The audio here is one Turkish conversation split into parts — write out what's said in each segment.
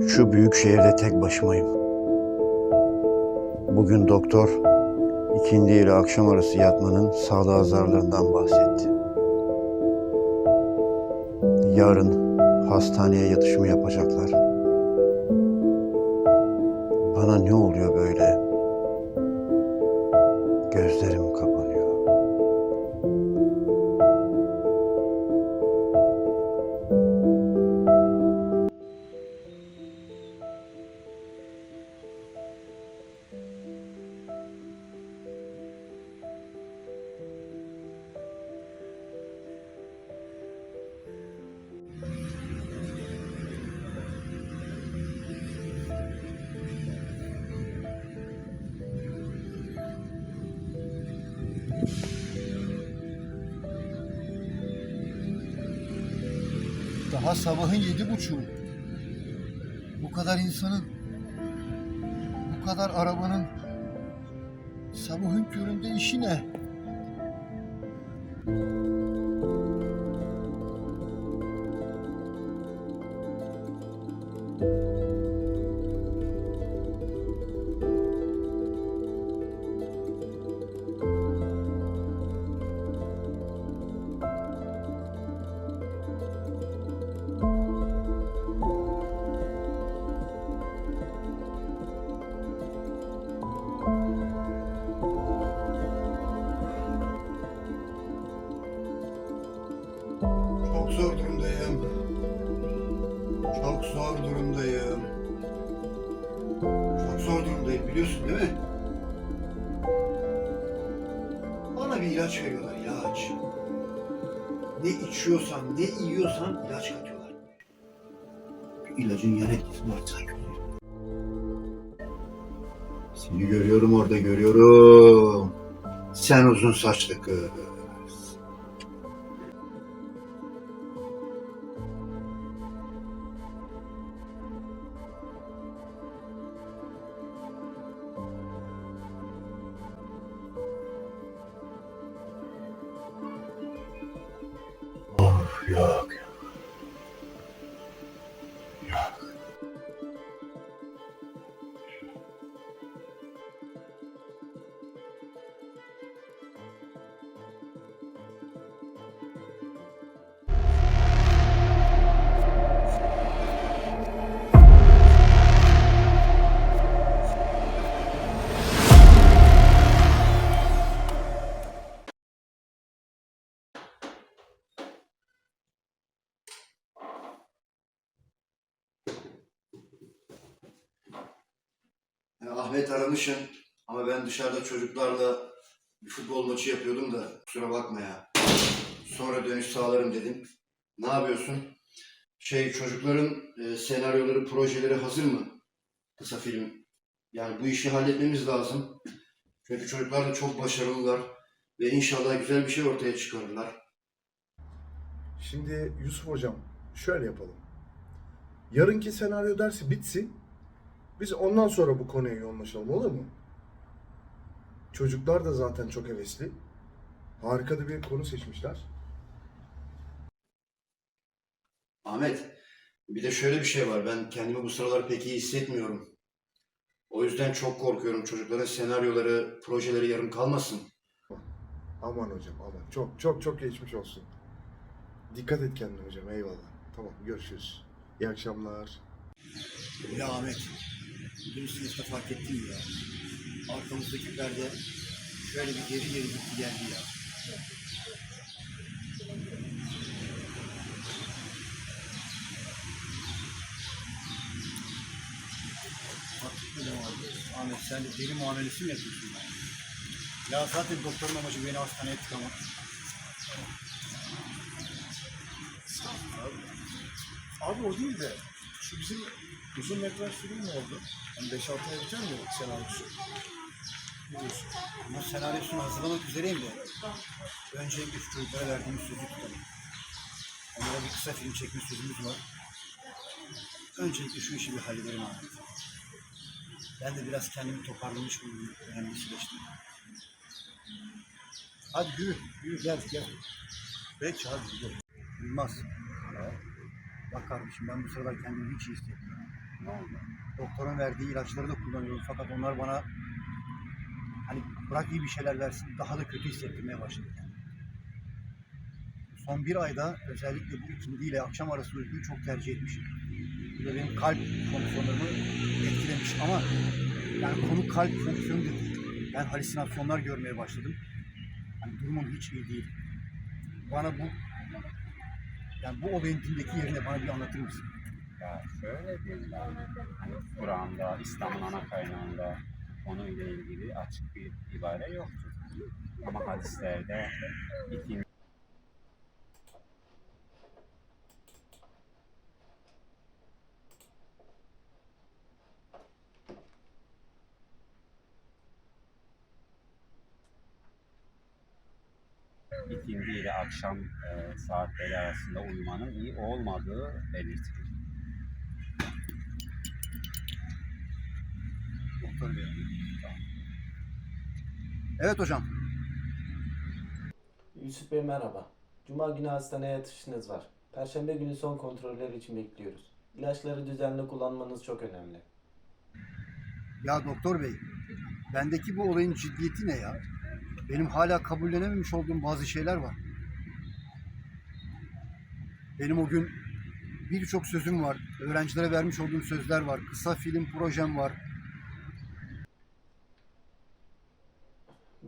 Şu büyük şehirde tek başımayım. Bugün doktor ikindi ile akşam arası yatmanın sağlığa zararlarından bahsetti. Yarın hastaneye yatışımı yapacaklar. Bana ne oluyor böyle? Daha sabahın yedi buçuğu. Bu kadar insanın, bu kadar arabanın sabahın köründe işi ne? Zor durumdayım. Çok zor durumdayım biliyorsun değil mi? Bana bir ilaç veriyorlar ilaç. Ne içiyorsan, ne yiyorsan ilaç katıyorlar. Bir ilacın yan etkisi var sanki. Seni görüyorum orada görüyorum. Sen uzun saçlı kız. Look Ahmet aramışsın ama ben dışarıda çocuklarla bir futbol maçı yapıyordum da kusura bakma ya. Sonra dönüş sağlarım dedim. Ne yapıyorsun? Şey çocukların e, senaryoları, projeleri hazır mı? Kısa film. Yani bu işi halletmemiz lazım. Çünkü çocuklar da çok başarılılar ve inşallah güzel bir şey ortaya çıkarırlar. Şimdi Yusuf Hocam şöyle yapalım. Yarınki senaryo dersi bitsin. Biz ondan sonra bu konuya yoğunlaşalım olur mu? Çocuklar da zaten çok hevesli. Harika da bir konu seçmişler. Ahmet, bir de şöyle bir şey var. Ben kendimi bu sıralar pek iyi hissetmiyorum. O yüzden çok korkuyorum çocukların senaryoları, projeleri yarım kalmasın. Aman hocam aman. Çok çok çok geçmiş olsun. Dikkat et kendine hocam eyvallah. Tamam görüşürüz. İyi akşamlar. Ya Ahmet, dün sınıfta fark ettin mi ya? Arkamızdaki perde şöyle bir geri geri gitti geldi ya. Hakikaten abi. Ahmet sen de deli muamelesi mi yapıyorsun ya? Ya zaten doktorun amacı beni hastaneye tıkamak. Abi o değil de şu bizim uzun metraj film ne oldu? Hani 5-6 ay biter mi senaryosu? Ne diyorsun? Ama senaryosunu hazırlamak üzereyim de. Öncelikle şu çocuklara verdiğimiz sözü tutalım. Onlara bir kısa film çekme sözümüz var. Öncelikle şu işi bir halledelim Ahmet. Ben de biraz kendimi toparlamış buldum önemli süreçte. Hadi yürü, yürü gel gel. Peki hadi gidelim. Yılmaz. Bak kardeşim ben bu sıralar kendimi hiç iyi hissetmiyorum. Doktorun verdiği ilaçları da kullanıyorum fakat onlar bana hani bırak iyi bir şeyler versin daha da kötü hissettirmeye başladı. Son bir ayda özellikle bu ikindi ile akşam arası uykuyu çok tercih etmişim. Bu da benim kalp fonksiyonlarımı etkilemiş ama yani konu kalp fonksiyonu değil. Ben halüsinasyonlar görmeye başladım. Yani durumum hiç iyi değil. Bana bu yani bu olayın dindeki yerine bana bir anlatır mısın? Ya şöyle ben. Hani Kur'an'da, İslam'ın ana kaynağında konuyla ilgili açık bir ibare yoktur. Ama hadislerde ikinci ikindi ile akşam e, saatleri arasında uyumanın iyi olmadığı belirtilir. Evet hocam. Yusuf Bey merhaba. Cuma günü hastaneye yatışınız var. Perşembe günü son kontroller için bekliyoruz. İlaçları düzenli kullanmanız çok önemli. Ya doktor bey, bendeki bu olayın ciddiyeti ne ya? Benim hala kabullenememiş olduğum bazı şeyler var. Benim o gün birçok sözüm var. Öğrencilere vermiş olduğum sözler var. Kısa film projem var.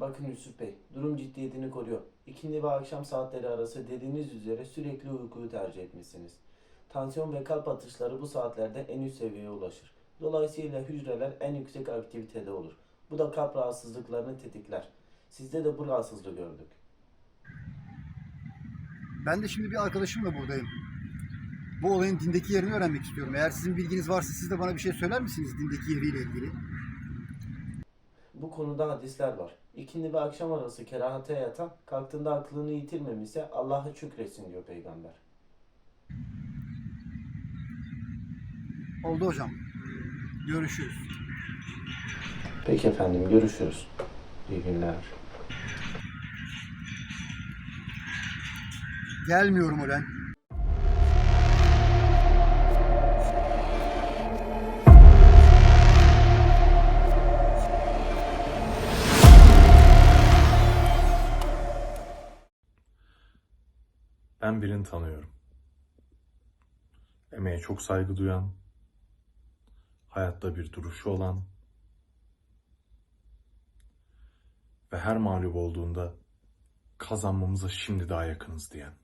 Bakın Yusuf Bey, durum ciddiyetini koruyor. İkindi ve akşam saatleri arası dediğiniz üzere sürekli uykuyu tercih etmişsiniz. Tansiyon ve kalp atışları bu saatlerde en üst seviyeye ulaşır. Dolayısıyla hücreler en yüksek aktivitede olur. Bu da kalp rahatsızlıklarını tetikler. Sizde de bu rahatsızlığı gördük. Ben de şimdi bir arkadaşımla buradayım. Bu olayın dindeki yerini öğrenmek istiyorum. Eğer sizin bilginiz varsa siz de bana bir şey söyler misiniz dindeki yeriyle ilgili? Bu konuda hadisler var. İkindi ve akşam arası kerahate yatan, kalktığında aklını yitirmemişse Allah'a şükretsin diyor peygamber. Oldu hocam. Görüşürüz. Peki efendim görüşürüz. İyi günler. Gelmiyorum ulan. Ben birini tanıyorum. Emeğe çok saygı duyan, hayatta bir duruşu olan ve her mağlup olduğunda kazanmamıza şimdi daha yakınız diyen.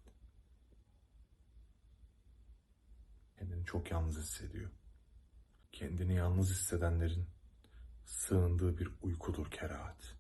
Kendini çok yalnız hissediyor. Kendini yalnız hissedenlerin sığındığı bir uykudur kerahat.